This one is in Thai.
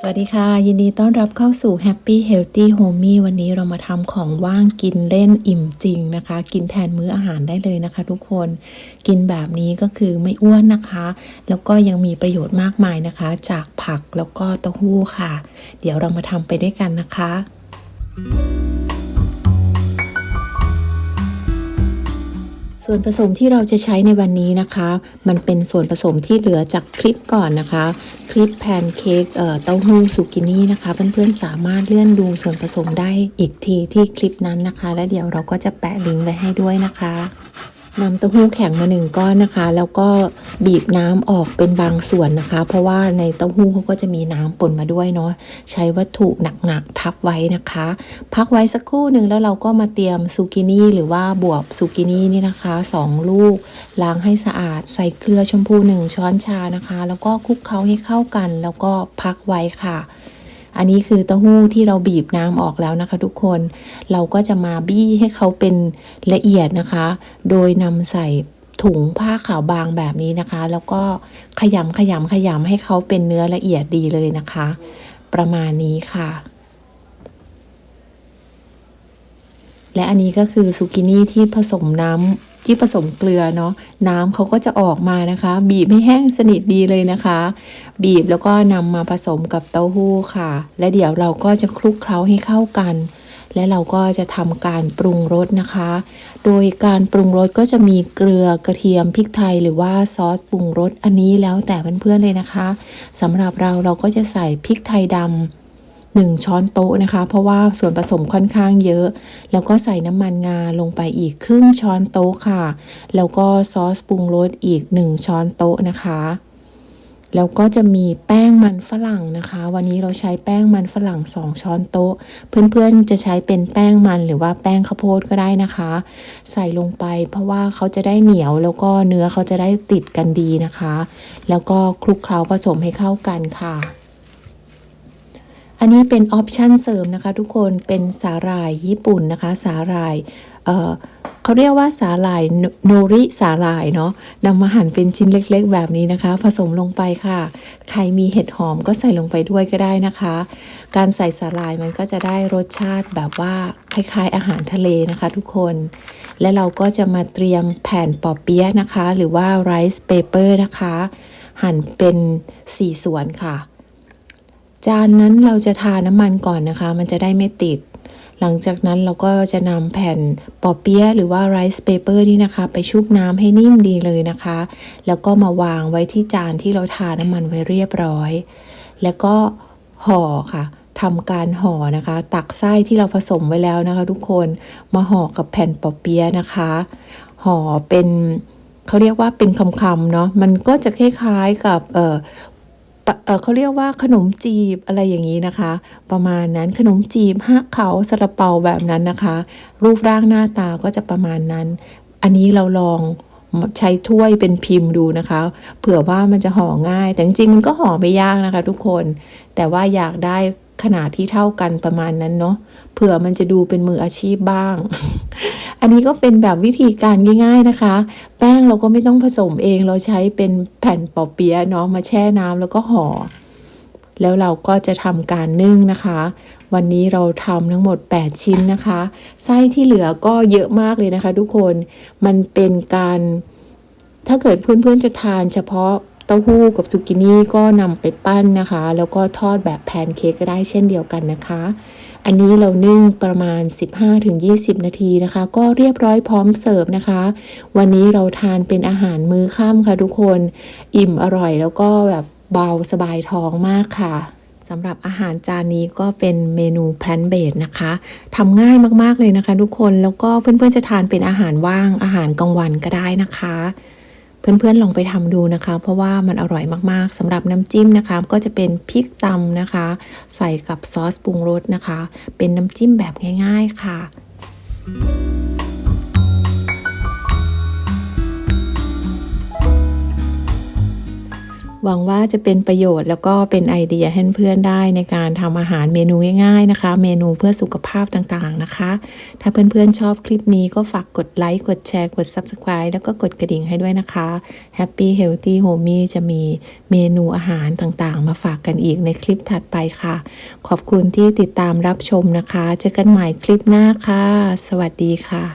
สวัสดีค่ะ ยินดีต้อนรับเข้าสู่ Happy Healthy Homey วันนี้เรามาทำของว่างกินเล่นอิ่มจริงนะคะ กินแทนมื้ออาหารได้เลยนะคะ ทุกคนกินแบบนี้ก็คือไม่อ้วนนะคะ แล้วก็ยังมีประโยชน์มากมายนะคะ จากผักแล้วก็เต้าหู้ค่ะ เดี๋ยวเรามาทำไปด้วยกันนะคะ ส่วนผสมที่เราจะใช้ในวันนี้นะคะ มันเป็นส่วนผสมที่เหลือจากคลิปก่อนนะคะ คลิปแพนเค้กเต้าหู้สุกินี่นะคะเพื่อนๆสามารถเลื่อนดูส่วนผสมได้อีกทีที่คลิปนั้นนะคะ และเดี๋ยวเราก็จะแปะลิงก์ไว้ให้ด้วยนะคะ นำเต้าหู้แข็งมาหนึ่งก้อนนะคะ แล้วก็บีบน้ำออกเป็นบางส่วนนะคะ เพราะว่าในเต้าหู้เขาก็จะมีน้ำปนมาด้วยเนาะใช้วัตถุหนักๆทับไว้นะคะ พักไว้สักครู่หนึ่งแล้วเราก็มาเตรียมซูกินี่หรือว่าบวบซูกินี่นี่นะคะสองลูกล้างให้สะอาด ใส่เกลือชมพูหนึ่งช้อนชานะคะ แล้วก็คลุกเคล้าให้เข้ากัน แล้วก็พักไว้ค่ะ อันนี้คือเต้าหู้ที่เราบีบน้ำออกแล้วนะคะ ทุกคน เราก็จะมาบี้ให้เขาเป็นละเอียดนะคะ โดยนำใส่ถุงผ้าขาวบางแบบนี้นะคะ แล้วก็ขยำขยำขยำให้เขาเป็นเนื้อละเอียดดีเลยนะคะ ประมาณนี้ค่ะและอันนี้ก็คือซูกินี่ที่ผสมน้ำ ที่ผสมเกลือเนาะน้ำเขาก็จะออกมานะคะ บีบให้แห้งสนิทดีเลยนะคะ บีบแล้วก็นำมาผสมกับเต้าหู้ค่ะ และเดี๋ยวเราก็จะคลุกเคล้าให้เข้ากัน และเราก็จะทำการปรุงรสนะคะ โดยการปรุงรสก็จะมีเกลือกระเทียมพริกไทย หรือว่าซอสปรุงรสอันนี้แล้วแต่เพื่อนๆเลยนะคะสำหรับเราเราก็จะใส่พริกไทยดำ 1 ช้อนโต๊ะนะคะ เพราะว่าส่วนผสมค่อนข้างเยอะ แล้วก็ใส่น้ำมันงาลงไปอีกครึ่งช้อนโต๊ะค่ะ แล้วก็ซอสปรุงรสอีก 1 ช้อนโต๊ะนะคะแล้วก็จะมีแป้งมันฝรั่งนะคะ วันนี้เราใช้แป้งมันฝรั่ง 2 ช้อนโต๊ะ เพื่อนๆจะใช้เป็นแป้งมันหรือว่าแป้งข้าวโพดก็ได้นะคะ ใส่ลงไปเพราะว่าเขาจะได้เหนียวแล้วก็เนื้อเขาจะได้ติดกันดีนะคะ แล้วก็คลุกเคล้าผสมให้เข้ากันค่ะ อันนี้เป็นออปชันเสริมนะคะทุกคนเป็นสาหร่ายญี่ปุ่นนะคะสาหร่ายเเขาเรียกว่าสาหร่ายโนโนริสาหร่ายเนาะนำมาหั่นเป็นชิ้นเล็กๆ แบบนี้นะคะ ผสมลงไปค่ะ ใครมีเห็ดหอมก็ใส่ลงไปด้วยก็ได้นะคะ การใส่สาหร่ายมันก็จะได้รสชาติแบบว่าคล้ายๆอาหารทะเลนะคะ ทุกคน และเราก็จะมาเตรียมแผ่นปอเปี๊ยะนะคะ หรือว่าไรซ์เปเปอร์นะคะ หั่นเป็น4ส่วนค่ะ จานนั้นเราจะทาน้ำมันก่อนนะคะ มันจะได้ไม่ติด หลังจากนั้นเราก็จะนำแผ่นปอเปี๊ยะหรือว่าไรซ์เปเปอร์นี่นะคะ ไปชุบน้ำให้นิ่มดีเลยนะคะ แล้วก็มาวางไว้ที่จานที่เราทาน้ำมันไว้เรียบร้อย แล้วก็ห่อค่ะทำการห่อนะคะ ตักไส้ที่เราผสมไว้แล้วนะคะ ทุกคนมาห่อกับแผ่นปอเปี๊ยะนะคะ ห่อเป็นเขาเรียกว่าเป็นคำๆเนาะมันก็จะคล้ายๆกับ เออเขาเรียกว่าขนมจีบอะไรอย่างนี้นะคะ ประมาณนั้นขนมจีบฮะเขาซาลาเปาแบบนั้นนะคะ รูปร่างหน้าตาก็จะประมาณนั้น อันนี้เราลองใช้ถ้วยเป็นพิมพ์ดูนะคะ เผื่อว่ามันจะห่อง่าย แต่จริงๆมันก็ห่อไม่ยากนะคะ ทุกคน แต่ว่าอยากได้ ขนาดที่เท่ากันประมาณนั้นเนาะเผื่อมันจะดูเป็นมืออาชีพบ้าง อันนี้ก็เป็นแบบวิธีการง่ายๆนะคะ แป้งเราก็ไม่ต้องผสมเองเราใช้เป็นแผ่นปอเปี๊ยะเนาะมาแช่น้ำแล้วก็ห่อแล้วเราก็จะทำการนึ่งนะคะ วันนี้เราทำทั้งหมด 8 ชิ้นนะคะ ไส้ที่เหลือก็เยอะมากเลยนะคะ ทุกคน มันเป็นการ ถ้าเกิดเพื่อนๆจะทานเฉพาะ เต้าหู้กับซูกินี่ก็นำไปปั้นนะคะ แล้วก็ทอดแบบแพนเค้กก็ได้เช่นเดียวกันนะคะ อันนี้เรานึ่งประมาณ 15-20 นาทีนะคะ ก็เรียบร้อยพร้อมเสิร์ฟนะคะ วันนี้เราทานเป็นอาหารมื้อค่ำค่ะทุกคน อิ่มอร่อยแล้วก็แบบเบาสบายท้องมากค่ะสำหรับอาหารจานนี้ก็เป็นเมนูแพลนเบดนะคะทำง่ายมากๆเลยนะคะ ทุกคนแล้วก็เพื่อนๆจะทานเป็นอาหารว่างอาหารกลางวันก็ได้นะคะ เพื่อนๆลองไปทำดูนะคะ เพราะว่ามันอร่อยมากๆสำหรับน้ำจิ้มนะคะ ก็จะเป็นพริกตำนะคะ ใส่กับซอสปรุงรสนะคะ เป็นน้ำจิ้มแบบง่าย ๆค่ะ หวังว่าจะเป็นประโยชน์แล้วก็เป็นไอเดียให้เพื่อนได้ในการทำอาหารเมนูง่ายๆนะคะ เมนูเพื่อสุขภาพต่างๆนะคะ ถ้าเพื่อนๆชอบคลิปนี้ก็ฝากกดไลค์ กดแชร์ กด Subscribe แล้วก็กดกระดิ่งให้ด้วยนะคะ Happy Healthy Homey จะมีเมนูอาหารต่างๆ มาฝากกันอีกในคลิปถัดไปค่ะ ขอบคุณที่ติดตามรับชมนะคะ เจอกันใหม่คลิปหน้าค่ะ สวัสดีค่ะ